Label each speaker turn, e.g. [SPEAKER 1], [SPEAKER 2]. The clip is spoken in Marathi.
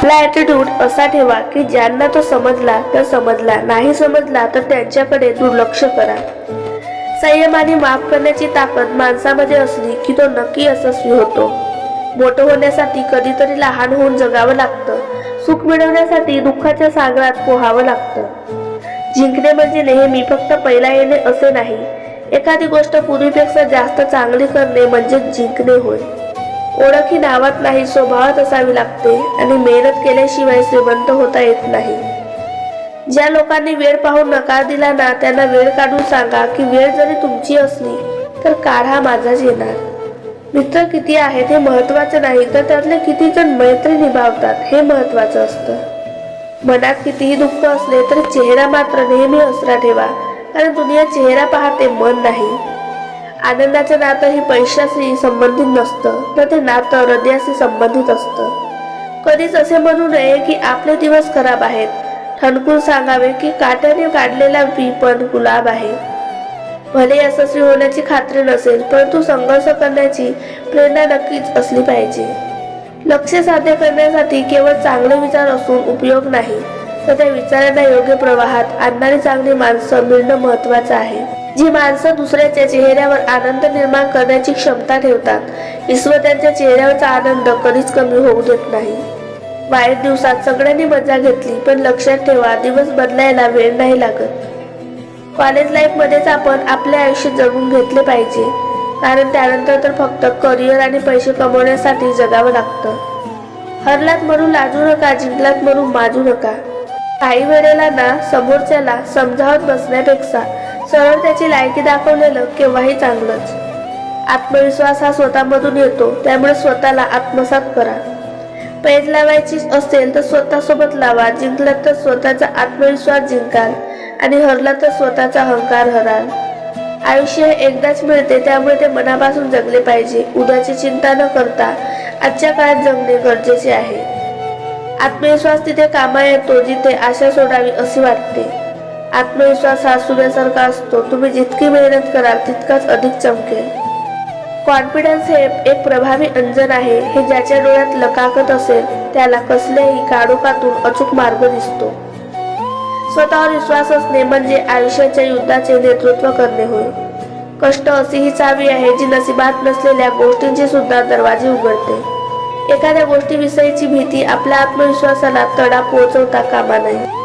[SPEAKER 1] आपला ॲटिट्यूड असा ठेवा की ज्यांना तो समजला तर समजला. नाही समजला तर त्यांच्याकडे दुर्लक्ष करा. संयम आणि माफ करण्याची ताकद माणसामध्ये असली की तो नक्की यशस्वी होतो. मोठं होण्यासाठी कधीतरी लहान होऊन जगावं लागतं. सुख मिळवण्यासाठी दुःखाच्या सागरात पोहावं लागतं. जिंकणे म्हणजे नेहमी फक्त पहिला येणे असे नाही. एखादी गोष्ट पूर्वीपेक्षा जास्त चांगली करणे म्हणजे जिंकणे होय. ओळख ही नावात नाही स्वभावात असावी लागते आणि मेहनत केल्याशिवाय श्रीमंत होता येत नाही. ज्या लोकांनी वेळ पाहून नकार दिला ना त्यांना वेळ काढून सांगा की वेळ जरी तुमची असली तर काळ हा माझाच येणार मित्र किती आहेत हे महत्त्वाचे नाही तर त्यातले किती जण मैत्री निभावतात हे महत्वाचं असतं. मनात कितीही दुःख असले तरी चेहरा मात्र नेहमी असरा ठेवा कारण दुनिया चेहरा पाहते मन नाही. आनंदाचं नातं हे पैशाशी संबंधित नसतं तर ते नातं हृदयाशी संबंधित असतं. कधीच असे म्हणू नये की आपले दिवस खराब आहेत. ठणकून सांगावे की काट्याने काढलेला बी पण गुलाब आहे. भले यशस्वी होण्याची खात्री नसेल परंतु संघर्ष करण्याची प्रेरणा नक्कीच असली पाहिजे. लक्ष साध्य करण्यासाठी केवळ चांगले विचार असून उपयोग नाही. त्या विचारांना योग्य प्रवाहात आणणारी चांगली माणसं मिळणं महत्वाचं आहे. जी माणसं दुसऱ्याच्या चेहऱ्यावर आनंद निर्माण करण्याची क्षमता ठेवतात ईश्वर त्यांच्या चेहऱ्यावरचा आनंद कधीच कमी होऊ देत नाही. वाईट दिवसात सगळ्यांनी मजा घेतली पण लक्षात ठेवा दिवस बदलायला वेळ नाही लागत. कॉलेज लाईफ मध्येच आपण आपले आयुष्य जगून घेतले पाहिजे कारण त्यानंतर तर फक्त करिअर आणि पैसे कमवण्यासाठी जगावं लागतं. हरलात म्हणून लाजू नका जिंकलात म्हणून माजू नका. काही वेळेला ना समोरच्याला समजावत बसण्यापेक्षा सरळ त्याची लायकी दाखवलेलं केव्हाही चांगलंच. आत्मविश्वास हा स्वतःमधून येतो त्यामुळे स्वतःला आत्मसात करा. पेज लावायची असेल तर स्वतःसोबत लावा जिंकलात तर स्वतःचा आत्मविश्वास जिंकाल आणि हरला तर स्वतःचा अहंकार हराल. आयुष्य हे एकदाच मिळते त्यामुळे ते मनापासून जगले पाहिजे. उद्याची चिंता न करता आजच्या काळात जगणे गरजेचे आहे. आत्मविश्वास तिथे कामा येतो जिथे आशा सोडावी असे वाटते. आत्मविश्वास हा सूर्यासारखा असतो. तुम्ही जितकी मेहनत कराल तितकाच अधिक चमकेल. कॉन्फिडन्स हे एक प्रभावी अंजन आहे. हे ज्याच्या डोळ्यात लकाकत असेल त्याला कसल्याही काडोखातून अचूक मार्ग दिसतो. स्वतःवर विश्वास असणे म्हणजे आयुष्याच्या युद्धाचे नेतृत्व करणे होय. कष्ट अशी ही चावी आहे जी नसिबात नसलेल्या गोष्टींचे सुद्धा दरवाजे उघडते. एखाद्या गोष्टीविषयीची भीती आपल्या आत्मविश्वासाला तडा पोहोचवता कामा नये.